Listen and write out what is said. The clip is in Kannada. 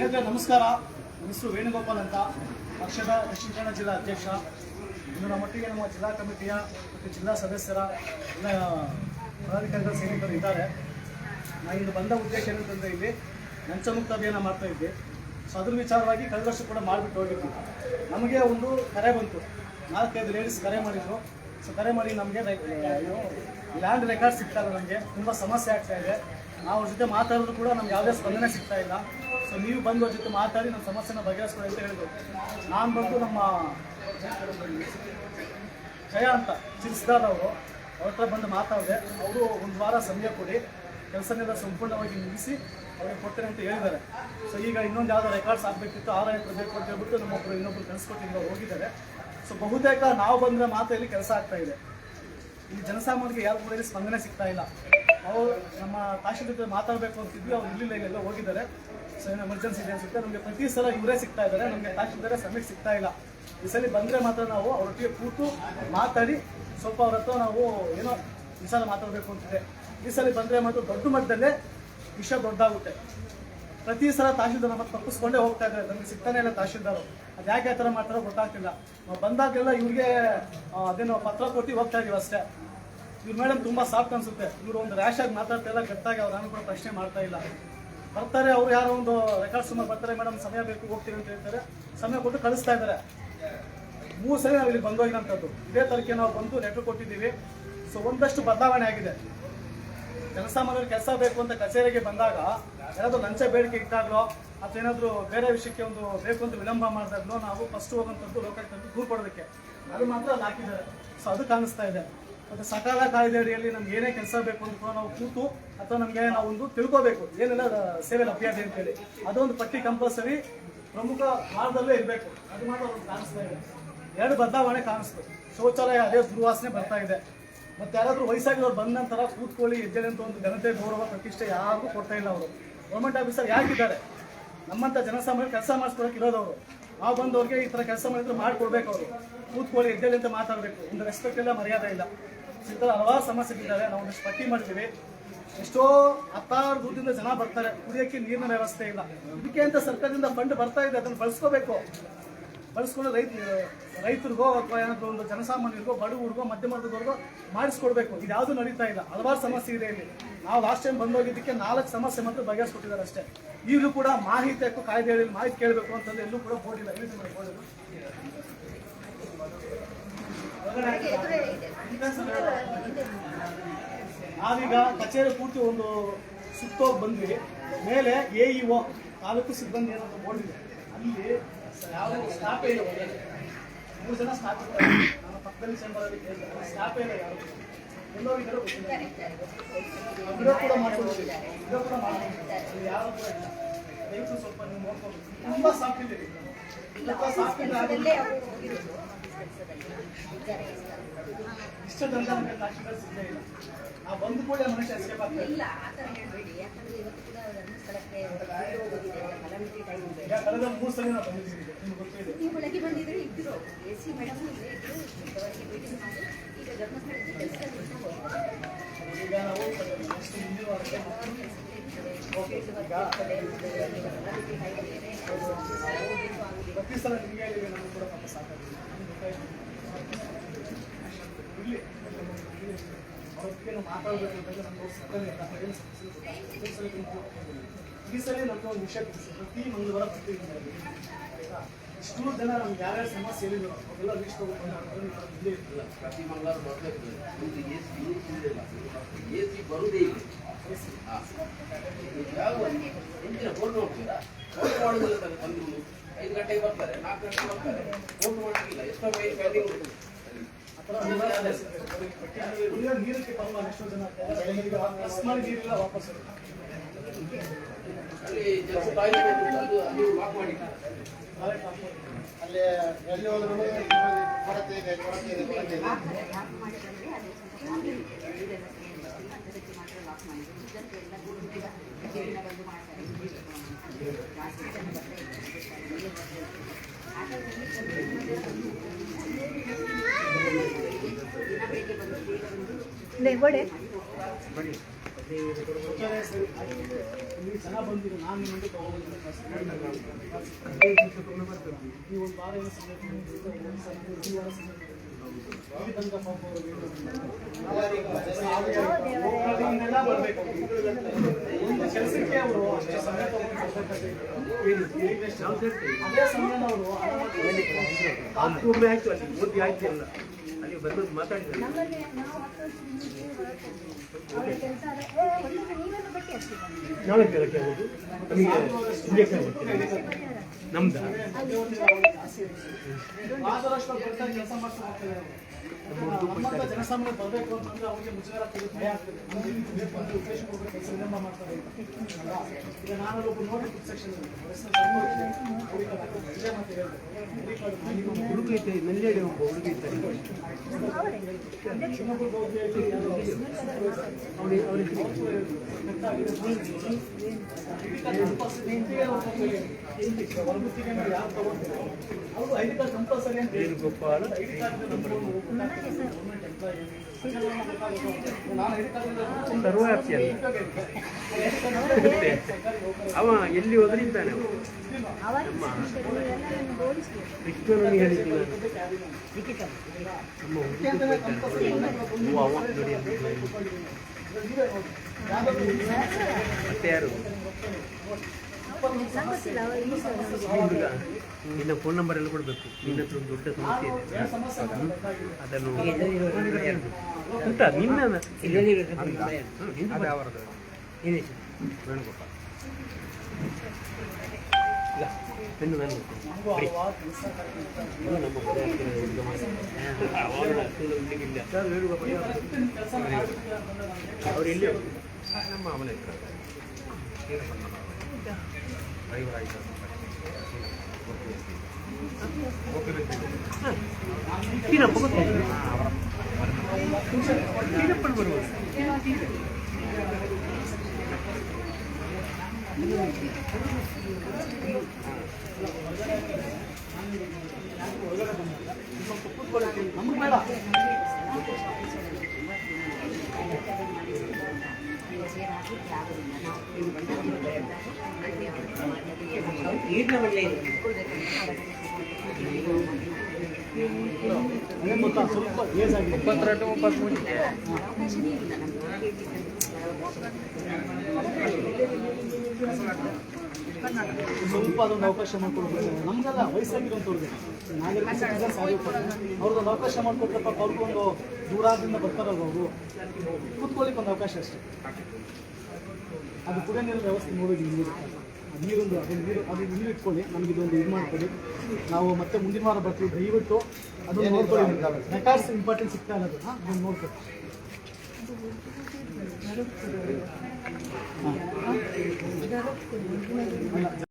ಸ್ನೇಹಿತರೆ ನಮಸ್ಕಾರ. ನನ್ನ ಹೆಸರು ವೇಣುಗೋಪಾಲ್ ಅಂತ. ಪಕ್ಷದ ದಕ್ಷಿಣ ಕನ್ನಡ ಜಿಲ್ಲಾ ಅಧ್ಯಕ್ಷ. ಇನ್ನು ನಮ್ಮೊಟ್ಟಿಗೆ ನಮ್ಮ ಜಿಲ್ಲಾ ಕಮಿಟಿಯ ಮತ್ತು ಜಿಲ್ಲಾ ಸದಸ್ಯರ ಎಲ್ಲ ಪದಾಧಿಕಾರಿಗಳ ಸೈನಿಕರು ಇದ್ದಾರೆ. ನಾನು ಇಂದು ಬಂದ ಉದ್ದೇಶ ಏನಂತಂದರೆ ಇಲ್ಲಿ ಲಂಚಮುಕ್ತ ಅಭಿಯಾನ ಮಾಡ್ತಾ ಇದ್ದೆ. ಸೊ, ಅದ್ರ ವಿಚಾರವಾಗಿ ಕಳೆದ ವರ್ಷ ಕೂಡ ಮಾಡಿಬಿಟ್ಟು ಹೋಗಿದ್ವಿ. ನಮಗೆ ಒಂದು ಕರೆ ಬಂತು. ನಾಲ್ಕೈದು ಲೇಡೀಸ್ ಕರೆ ಮಾಡಿದ್ರು. ಸೊ, ಕರೆ ಮಾಡಿ ನಮಗೆ ಲ್ಯಾಂಡ್ ರೆಕಾರ್ಡ್ ಸಿಗ್ತಾ ಇಲ್ಲ ನಮಗೆ. ತುಂಬ ಸಮಸ್ಯೆ ಆಗ್ತಾ ಇದೆ. ನಾವು ಅವ್ರ ಜೊತೆ ಮಾತಾಡಿದ್ರು ಕೂಡ ನಮ್ಗೆ ಯಾವುದೇ ಸ್ಪಂದನೆ ಸಿಗ್ತಾ ಇಲ್ಲ. ಸೊ ನೀವು ಬಂದು ಅವ್ರ ಜೊತೆ ಮಾತಾಡಿ, ನಮ್ಮ ಸಮಸ್ಯೆನ ಬಗೆಹರಿಸ್ಕೊಳ್ಳಿ ಅಂತ ಹೇಳಿದ್ರು. ನಾನು ಬಂದು ನಮ್ಮ ಜಯ ಅಂತ ಚಿಲ್ಸ್ದಾರ್ ಅವರು. ಹತ್ರ ಬಂದು ಮಾತಾಡಿದೆ. ಅವರು ಒಂದು ವಾರ ಸಮಯ ಕೊಡಿ. ಕೆಲಸನೆಲ್ಲ ಸಂಪೂರ್ಣವಾಗಿ ಮುಗಿಸಿ ಅವ್ರಿಗೆ ಕೊಡ್ತೇನೆ ಅಂತ ಹೇಳಿದ್ದಾರೆ. ಸೊ ಈಗ ಇನ್ನೊಂದು ಯಾವುದೋ ರೆಕಾರ್ಡ್ಸ್ ಆಗಬೇಕಿತ್ತು. ಆರ ಹತ್ರ ಬೇಕು ಅಂತ ಹೇಳ್ಬಿಟ್ಟು ನಮ್ಮೊಬ್ಬರು ಇನ್ನೊಬ್ರು ಕಲಿಸ್ಕೊಟ್ಟಿಂದ ಹೋಗಿದ್ದಾರೆ. ಸೊ ಬಹುತೇಕ ನಾವು ಬಂದರೆ ಮಾತ್ರ ಇಲ್ಲಿ ಕೆಲಸ ಆಗ್ತಾ ಇದೆ. ಇಲ್ಲಿ ಜನಸಾಮಾನ್ಯರಿಗೆ ಯಾವ ಕೂಡ ಸ್ಪಂದನೆ ಸಿಗ್ತಾ ಇಲ್ಲ. ಅವರು ನಮ್ಮ ತಹಶೀಲ್ ಜೊತೆ ಮಾತಾಡಬೇಕು ಅಂತಿದ್ವಿ. ಅವ್ರು ಇಲ್ಲಿಲ್ಲ ಇಲ್ಲೆಲ್ಲ ಹೋಗಿದ್ದಾರೆ. ಸೊ ಏನೋ ಎಮರ್ಜೆನ್ಸಿ ಇದೆ ಅನ್ಸುತ್ತೆ ನಮಗೆ ಪ್ರತಿ ಸಲ ಇವರೇ ಸಿಗ್ತಾ ಇದ್ದಾರೆ. ನಮಗೆ ತಹಶೀಲ್ದಾರೆ ಸಮಯಕ್ಕೆ ಸಿಗ್ತಾ ಇಲ್ಲ. ಈ ಸಲ ಬಂದರೆ ಮಾತ್ರ ನಾವು ಅವರೊಟ್ಟಿಗೆ ಕೂತು ಮಾತಾಡಿ ಸ್ವಲ್ಪ ಅವ್ರ ಹತ್ರ ನಾವು ಏನೋ ಈ ಸಲ ಮಾತಾಡಬೇಕು ಅಂತಿದೆ. ಈ ಸಲ ಬಂದರೆ ಮಾತ್ರ ದೊಡ್ಡ ಮಟ್ಟದಲ್ಲೇ ವಿಷಯ ದೊಡ್ಡಾಗುತ್ತೆ. ಪ್ರತಿ ಸಲ ತಹಶೀಲ್ದಾರ್ ಮತ್ತೆ ತಪ್ಪಿಸ್ಕೊಂಡೇ ಹೋಗ್ತಾ ಇದ್ದಾರೆ. ನಮಗೆ ಸಿಗ್ತಾನೆ ಇಲ್ಲ ತಹಶೀಲ್ದಾರು ಅದು ಯಾಕೆ ಆ ಥರ ಮಾಡ್ತಾರೋ ಗೊತ್ತಾಗ್ತಿಲ್ಲ. ನಾವು ಬಂದಾಗೆಲ್ಲ ಇವ್ರಿಗೆ ಅದೇನು ಪತ್ರ ಕೊಟ್ಟು ಹೋಗ್ತಾ ಇದೀವಿ ಅಷ್ಟೇ. ಇವ್ರ ಮೇಡಮ್ ತುಂಬಾ ಸಾಫ್ಟ್ ಅನ್ಸುತ್ತೆ. ಇವರು ಒಂದು ರ್ಯಾಶ್ ಆಗಿ ಮಾತಾಡ್ತಾ ಇಲ್ಲ. ಗಟ್ಟಾಗಿ ಅವ್ರು ನಾನು ಕೂಡ ಪ್ರಶ್ನೆ ಮಾಡ್ತಾ ಇಲ್ಲ. ಬರ್ತಾರೆ ಅವ್ರು ಯಾರೋ ಒಂದು ರೆಕಾರ್ಡ್ಸ್ ಬರ್ತಾರೆ, ಮೇಡಮ್, ಸಮಯ ಬೇಕು ಹೋಗ್ತೀವಿ ಅಂತ ಹೇಳ್ತಾರೆ. ಸಮಯ ಕೊಟ್ಟು ಕಳಿಸ್ತಾ ಇದ್ದಾರೆ. ಮೂರು ಸರಿ ನಾವು ಇಲ್ಲಿ ಬಂದೋಗಿರೋಂಥದ್ದು ಇದೇ ತಾರೀಕಿಗೆ ನಾವು ಬಂದು ಲೆಟ್ರ್ ಕೊಟ್ಟಿದ್ದೀವಿ. ಸೊ ಒಂದಷ್ಟು ಬದಲಾವಣೆ ಆಗಿದೆ. ಕೆಲಸ ಜನಸಾಮಾನ್ಯರು ಕೆಲಸ ಬೇಕು ಅಂತ ಕಚೇರಿಗೆ ಬಂದಾಗ, ಯಾರಾದರೂ ಲಂಚ ಬೇಡಿಕೆ ಇಟ್ಟಾಗ್ಲೋ, ಅಥವಾ ಏನಾದರೂ ಬೇರೆ ವಿಷಯಕ್ಕೆ ಒಂದು ಬೇಕು ಅಂತ ವಿಳಂಬ ಮಾಡಿದಾಗ್ಲೋ, ನಾವು ಫಸ್ಟ್ ಹೋಗುವಂಥದ್ದು ತಂದು ದೂರು ಕೊಡೋದಕ್ಕೆ. ಅದು ಮಾತ್ರ ಅಲ್ಲಿ ಹಾಕಿದ್ದಾರೆ. ಸೊ ಅದು ಕಾಣಿಸ್ತಾ ಇದೆ. ಮತ್ತು ಸಕಾಲ ಕಾಯ್ದೆ ಅಡಿಯಲ್ಲಿ ನಮ್ಗೆ ಏನೇ ಕೆಲಸ ಬೇಕು ಅಂತ ನಾವು ಕೂತು ಅಥವಾ ನಮಗೆ ನಾವು ಒಂದು ತಿಳ್ಕೋಬೇಕು. ಏನೆಲ್ಲ ಸೇವೆ ಲಭ್ಯ ಇದೆ ಅಂತೇಳಿ. ಅದೊಂದು ಪಟ್ಟಿ ಕಂಪಲ್ಸರಿ ಪ್ರಮುಖ ಭಾಗದಲ್ಲೇ ಇರಬೇಕು. ಅದು ಮಾತ್ರ ಒಂದು ಕಾಣಿಸ್ತಾ ಇದೆ. ಎರಡು ಬದಲಾವಣೆ ಕಾಣಿಸ್ತು. ಶೌಚಾಲಯ ಅದೇ ದುರ್ವಾಸನೆ ಬರ್ತಾ ಇದೆ. ಮತ್ತೆ ಯಾರಾದರೂ ವಯಸ್ಸಾಗಿರೋರು ಬಂದ ನಂತರ ಕೂತ್ಕೊಳ್ಳಿ, ಎದ್ದೇಳಿ ಅಂತ ಒಂದು ಜನತೆ ಗೌರವ, ಪ್ರತಿಷ್ಠೆ ಯಾರಿಗೂ ಕೊಡ್ತಾ ಇಲ್ಲ ಅವರು. ಗೌರ್ಮೆಂಟ್ ಆಫೀಸರ್ ಯಾಕಿದ್ದಾರೆ ನಮ್ಮಂತ ಜನಸಾಮಾನ್ಯರು ಕೆಲಸ ಮಾಡಿಸ್ಕೊಳಕ್ ಇರೋದವರು. ಆ ಬಂದವ್ರಿಗೆ ಈ ಥರ ಕೆಲಸ ಮಾಡಿದ್ರೆ ಮಾಡ್ಕೊಡ್ಬೇಕು ಅವರು. ಕೂತ್ಕೊಳ್ಳಿ, ಎದ್ದೇಳಿ ಅಂತ ಮಾತಾಡಬೇಕು. ಒಂದು ರೆಸ್ಪೆಕ್ಟ್ ಇಲ್ಲ ಮರ್ಯಾದೆ ಇಲ್ಲ. ಈ ಹಲವಾರು ಬಿದ್ದಾವೆ ನಾವು ಒಂದಷ್ಟು ಪಟ್ಟಿ ಮಾಡ್ತೀವಿ ಎಷ್ಟೋ ಹತ್ತಾರು ದೂರದಿಂದ ಜನ ಬರ್ತಾರೆ. ಕುಡಿಯೋಕ್ಕೆ ನೀರಿನ ವ್ಯವಸ್ಥೆ ಇಲ್ಲ. ಇದಕ್ಕೆ ಅಂತ ಸರ್ಕಾರದಿಂದ ಫಂಡ್ ಬರ್ತಾ ಇದೆ. ಅದನ್ನು ಬಳಸ್ಕೋಬೇಕು. ಬಳಸ್ಕೊಂಡು ರೈತ, ರೈತರಿಗೋ ಅಥವಾ ಏನಾದರೂ ಒಂದು ಜನಸಾಮಾನ್ಯರಿಗೋ ಬಡವರಿಗೋ ಮಧ್ಯಮ ವರ್ಗದವ್ರಿಗೋ ಮಾಡಿಸ್ಕೊಡ್ಬೇಕು. ಇದು ಯಾವುದು ನಡೀತಾ ಇಲ್ಲ. ಹಲವಾರು ಸಮಸ್ಯೆ ಇದೆ ಇಲ್ಲಿ. ನಾವು ಲಾಸ್ಟ್ ಟೈಮ್ ಬಂದೋಗಿದ್ದಕ್ಕೆ ನಾಲ್ಕು ಸಮಸ್ಯೆ ಮಾತ್ರ ಬಗೆಹರಿಸ್ಕೊಟ್ಟಿದ್ದಾರೆ ಅಷ್ಟೇ. ಈಗಲೂ ಕೂಡ ಮಾಹಿತಿ ಹಾಕೋ ಕಾಯ್ದೆ ಹೇಳಿ, ಮಾಹಿತಿ ಕೇಳಬೇಕು ಅಂತಂದ್ರೆ ಎಲ್ಲೂ ಕೂಡ ಬೋರ್ಡ್ ಇಲ್ಲ. ಬೋರ್ಡ್ ನಾವೀಗ ಕಚೇರಿ ಪೂರ್ತಿ ಒಂದು ಸುತ್ತೋಗಿ ಬಂದ್ವಿ. ಮೇಲೆ ಎ ಇ ಒ ತಾಲೂಕು ಸಿಬ್ಬಂದಿ ಏನಂತ ಇದೆ. ಅಲ್ಲಿ ಯಾವ ಸ್ಟಾಪ್ ಇಲ್ಲ. ಮೂರು ಜನ ಸ್ಟಾಪ್ ನನ್ನ ಪಕ್ಕದಲ್ಲಿ ಚೇಂಬರ್ ಅಲ್ಲಿ ಸ್ಟಾಪ್ ಇಲ್ಲ ಯಾರು? ಎಲ್ಲೋ ಕೂಡ ಮಾಡ್ಕೊಂಡಿದ್ದೀವಿ ಕೂಡ ಮಾಡ್ಕೊಂಡಿದ್ದೀವಿ ಯಾರು ಕೂಡ ಇಲ್ಲ. ದಯವಿಟ್ಟು ಸ್ವಲ್ಪ ನೀವು ನೋಡ್ಕೋಬೇಕು ತುಂಬಾ ಸಾಫ್ಟ್ ಇದೆ ಸಾಫ್ಟ್ ಇದೆ ಸಿಗಲೇ ಇಲ್ಲ ಆ ಕೂಡ ಇಲ್ಲ ಆ ಥರ ಹೇಳ್ಬೇಡಿ ಯಾಕಂದ್ರೆ ಇವತ್ತು ಕೂಡ ಮೂರು ಗೊತ್ತಿದೆ ಎ ಸಿ ಮೇಡಮ್ ಮಾಡಿ ಈಗ ಧರ್ಮಸ್ಥಳಕ್ಕೆ ನಾವು ಪ್ರತಿ ಸಲ ನಿಮಗೆ ನಮ್ಗೆ ಕೂಡ ಪಾಪ ನಾವು ಮಾತಾಡಬೇಕು ಅಂತಂದ್ರೆ ನಮ್ಗೆ ಇಲ್ಲ. ಈ ಸಲ ನಿಮ್ಗೆ ಒಂದು ವಿಷಯ ಪ್ರತಿ ಮಂಗಳವಾರ ಪ್ರತಿ ಆಯ್ತಾ ಇಷ್ಟು ಜನ ನಮ್ಗೆ ಯಾರ್ಯಾರ ಸಮಸ್ಯೆ ಏನಿಲ್ಲ ಅವೆಲ್ಲ ಲೀಸ್ಟ್ ಇಲ್ಲೇ ಇರಲಿಲ್ಲ ಪ್ರತಿ ಮಂಗಳವಾರ ಬರಬೇಕು ಇದು ಎ ಸಿ ಎ ಸಿ ಬರುವುದೇ ಇಲ್ಲ. ಯಾವ ಎಂದಿನ ಫೋನ್ ನೋಡ್ತೀರಾ ಫೋನ್ ಮಾಡೋದಿಲ್ಲ ಗಂಟೆಗೆ ಬರ್ತಾರೆ ನಾಲ್ಕು ಗಂಟೆಗೆ ಬರ್ತಾರೆ. ಊಟ ಮಾಡೋದಿಲ್ಲ ಎಷ್ಟೋ ಕೈ ಪೆಂಡಿಂಗ್ ಉಂಟು. ನೀರಕ್ಕೆ ಪರವಾಗಿ ಎಷ್ಟೋ ಜನ ವಾಪಸ್ ಮಾಡಿ ನೀರಿಲ್ಲ ವಾಪಸ್ ಅಲ್ಲಿ ಜನ ಟಾಯ್ಲೆಟ್ ಅದು ಅಲ್ಲಿ ಅಲ್ಲಿ ಎಲ್ಲಿ ಹೋದ್ರು ಕೊರತೆ ಇದೆ ಕೊರತೆ ಇದೆ ಕೊರತೆ ಇದೆ ಲಾಕ್ ಮಾಡಿದ್ರೆ ಅದು ಸ್ವಲ್ಪ ಇದೆಲ್ಲ ಅದಕ್ಕೆ ಮಾತ್ರ ಲಾಕ್ ಮಾಡಿದ್ರು ಇದಕ್ಕೆ ಎಲ್ಲ ಕೂಡ ಜೀವನ ಬಂದು ಮಾಡ್ತಾರೆ ಜಾಸ್ತಿ ಜನ ಬರ್ತಾರೆ ದಿನ ಬೆಳಿಗ್ಗೆ ಬಂದು ಬೇಗ ಬಂದು ಗೋಡೆ ಮಾಡಿ ಹೋಗ್ತಾರೆ. ಕೊಟ್ಟರೆ ಸರಿ ಇಲ್ಲಿ ಜನ ಬಂದಿದೆ ನಾನು ನಿಮ್ಮ ಮುಂದೆ ತಗೊಂಡ್ಬಂದಿದ್ದೀನಿ ನೀವು ಒಂದು ವಾರ ಏನು ಸಮಯ ಕೊಟ್ಟಿದ್ದೀರಿ, ಒಂದು ಸಲ ಈ ವಾರ ಸಮಯ ಕೊಟ್ಟಿದ್ದೀರಿ. ಇಲ್ಲಿ ತನಕ ಪಾಪ ಅವರು ಇನ್ನೆಲ್ಲ ಬರಬೇಕು ಒಂದು ಕೆಲಸಕ್ಕೆ ಅವರು ಅಷ್ಟೇ ಸಮಯ ತಗೊಂಡು ಅದೇ ಸಮಯನ ಅವರು ಒಮ್ಮೆ ಆಯ್ತು ಅಲ್ಲಿ ಓದಿ ಆಯ್ತು ಎಲ್ಲ ಅಲ್ಲಿ ಬಂದು ಮಾತಾಡಿದ್ರೆ ನಾವು? ನಾಳೆ ಕೇಳಕ್ಕೆ ಆಗೋದು ನಮಗೆ ಇಂಜೆಕ್ಷನ್ ನಮ್ದ ಜನಸಾಮಾನ್ಯ ಬರಬೇಕು ಅಂತಂದ್ರೆ ಅವ್ರಿಗೆ ಮುಜುಗರ ಆಗ್ತದೆ ಭಯ ಆಗ್ತದೆ ಉದ್ದೇಶ ವಿಳಂಬ ಮಾಡ್ತಾರೆ? ಈಗ ನೋಡಿ ಸೆಕ್ಷನ್ ಹುಡುಗ ಐತೆ ನಂಜೇಡಿ ಒಬ್ಬ ಹುಡುಗೈತೆ ಅವರು ಹೇಳಿ ಗೋಪಾಲ ನಾನು ಐಡಿ ಕಾರ್ಡ್ ಸರ್ವವ್ಯಾಪ್ತಿ ಅಲ್ಲ ಅವ ಎಲ್ಲಿ ಓಡಿಸ್ಬೇಕು. ಕೃಷ್ಣನಿಗೆ ಅಲ್ಲಿ. ಮತ್ತೆ ಯಾರು ನಂಗೆ ಗೊತ್ತಿಲ್ಲ, ಅವರು ಈ ಸಲ ನಮ್ಗೆ. ಈ ಹುಡುಗ ನಿನ್ನ ಫೋನ್ ನಂಬರ್ ಎಲ್ಲ ಕೊಡಬೇಕು ನಿನ್ನ ಹತ್ರ ಒಂದು ದೊಡ್ಡ ಸಮಸ್ಯೆ ಇದೆ ಹ್ಮ್? ಅದನ್ನು ಉಂಟಾ ನಿನ್ನ ಹ್ಮ್, ನಿಂದು ಬರ್ತದೆ. ವೇಣುಗೋಪಾಲ್ ಈಗ ಪೆನ್ನು ನಾನು ಕೊಡು. ಇದು ನಮ್ಮ ಮನೆ ಹತ್ತಿರ ಹುಡುಗ ಮನೆ. ಅವಾಗ ಹತ್ತಿರ ಹುಡುಗಿಲ್ಲ. ವೇಣುಗೋಪಾಲ್ ಯಾರು? ಅವ್ರು ಎಲ್ಲಿ ಹೋಗ್ತಾರೆ? ನಮ್ಮ ಮನೆ ಹತ್ರ கீரை பக்கத்து கீரை பல் வருவது நமக்கு மேலா ಅದೇ ಗೊತ್ತಾ ಸ್ವಲ್ಪ ಏಜ್ ಆಗಿದೆ. ಇಪ್ಪತ್ತೆರಡು ಇಪ್ಪತ್ತ್ಮೂರು ಸ್ವಲ್ಪ ಅದೊಂದು ಅವಕಾಶ ಮಾಡಿಕೊಡ್ಬೇಕು. ನಮಗೆಲ್ಲ ವಯಸ್ಸಾಗಿರೋಂಥವ್ರಿಗೆ ಆಗಿರ್ತಾರೆ ಅವಕಾಶ ಮಾಡಿಕೊಟ್ರಪ್ಪ ಅವ್ರಿಗೂ ಒಂದು ದೂರದಿಂದ ಬರ್ತಾರಲ್ಲ ಅವರು. ಕೂತ್ಕೊಳ್ಳಿಕ್ಕೆ ಒಂದು ಅವಕಾಶ ಅಷ್ಟೇ. ಅದು ಕುಡಿಯೋ ನೀರಿನ ವ್ಯವಸ್ಥೆ ನೋಡೋದು ಇಲ್ಲಿ ನೀರೊಂದು ಅದನ್ನು ನೀರು ಅದು ನೀರು ಇಟ್ಕೊಳ್ಳಿ ನಮಗೆ ಇದೊಂದು ಇದು ಮಾಡ್ಕೊಳ್ಳಿ ನಾವು ಮತ್ತೆ ಮುಂದಿನ ವಾರ ಬರ್ತೀವಿ. ದಯವಿಟ್ಟು ಅದನ್ನು ನೋಡ್ಕೊಳ್ಳಿ. ರೆಕಾರ್ಡ್ಸ್ ಇಂಪಾರ್ಟೆನ್ಸ್ ಸಿಗ್ತಾ ಇಲ್ಲ ಅದನ್ನು ಅದನ್ನು ನೋಡ್ಕೊಳ್ಳಿ. ಹಾಂ.